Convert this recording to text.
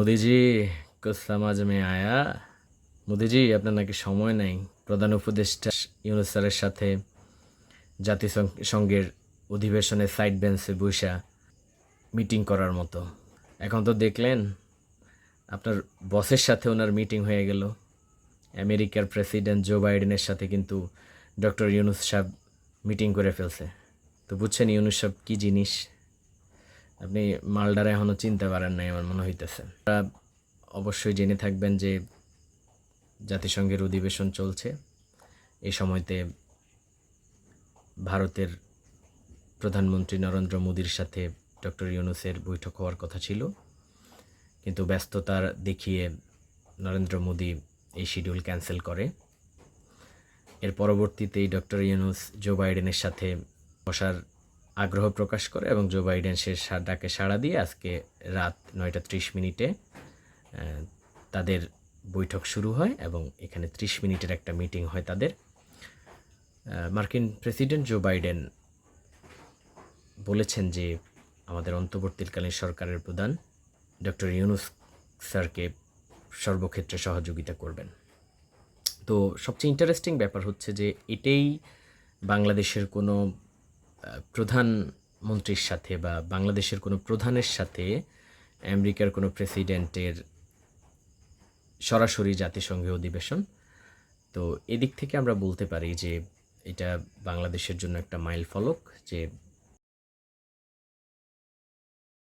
মোদিজি কুছ সমাজ মে আয়া। মোদিজি, আপনার নাকি সময় নাই। প্রধান উপদেষ্টা ইউনুস সাথে জাতিসংঘের অধিবেশনে সাইড বেঞ্চে বৈশা মিটিং করার মতো। এখন তো দেখলেন, আপনার বসের সাথে ওনার মিটিং হয়ে গেল। আমেরিকার প্রেসিডেন্ট জো বাইডেনের সাথে কিন্তু ডক্টর ইউনুস সাহেব মিটিং করে ফেলছে। তো বুঝছেন ইউনুস সাহেব কী জিনিস? আপনি মালডারে এখনও চিনতে পারেন নাই আমার মনে হইতেছে। অবশ্যই জেনে থাকবেন যে জাতিসংঘের অধিবেশন চলছে। এই সময়তে ভারতের প্রধানমন্ত্রী নরেন্দ্র মোদীর সাথে ডক্টর ইউনুসের বৈঠক হওয়ার কথা ছিল। কিন্তু ব্যস্ততার দেখিয়ে নরেন্দ্র মোদী এই শিডিউল ক্যান্সেল করে। এর পরবর্তীতেই ডক্টর ইউনুস জো বাইডেনের সাথে বসার আগ্রহ প্রকাশ করে এবং জো বাইডেন সে ডাকে সাড়া দিয়ে আজকে রাত নয়টা ত্রিশ মিনিটে তাদের বৈঠক শুরু হয় এবং এখানে ত্রিশ মিনিটের একটা মিটিং হয় তাদের। মার্কিন প্রেসিডেন্ট জো বাইডেন বলেছেন যে আমাদের অন্তর্বর্তীকালীন সরকারের প্রধান ডক্টর ইউনুস স্যারকে সর্বক্ষেত্রে সহযোগিতা করবেন। তো সবচেয়ে ইন্টারেস্টিং ব্যাপার হচ্ছে যে এটাই বাংলাদেশের কোনো প্রধানমন্ত্রীর সাথে বা বাংলাদেশের কোনো প্রধানের সাথে আমেরিকার কোনো প্রেসিডেন্টের সরাসরি জাতিসংঘে অধিবেশন। তো এদিক থেকে আমরা বলতে পারি যে এটা বাংলাদেশের জন্য একটা মাইল ফলক যে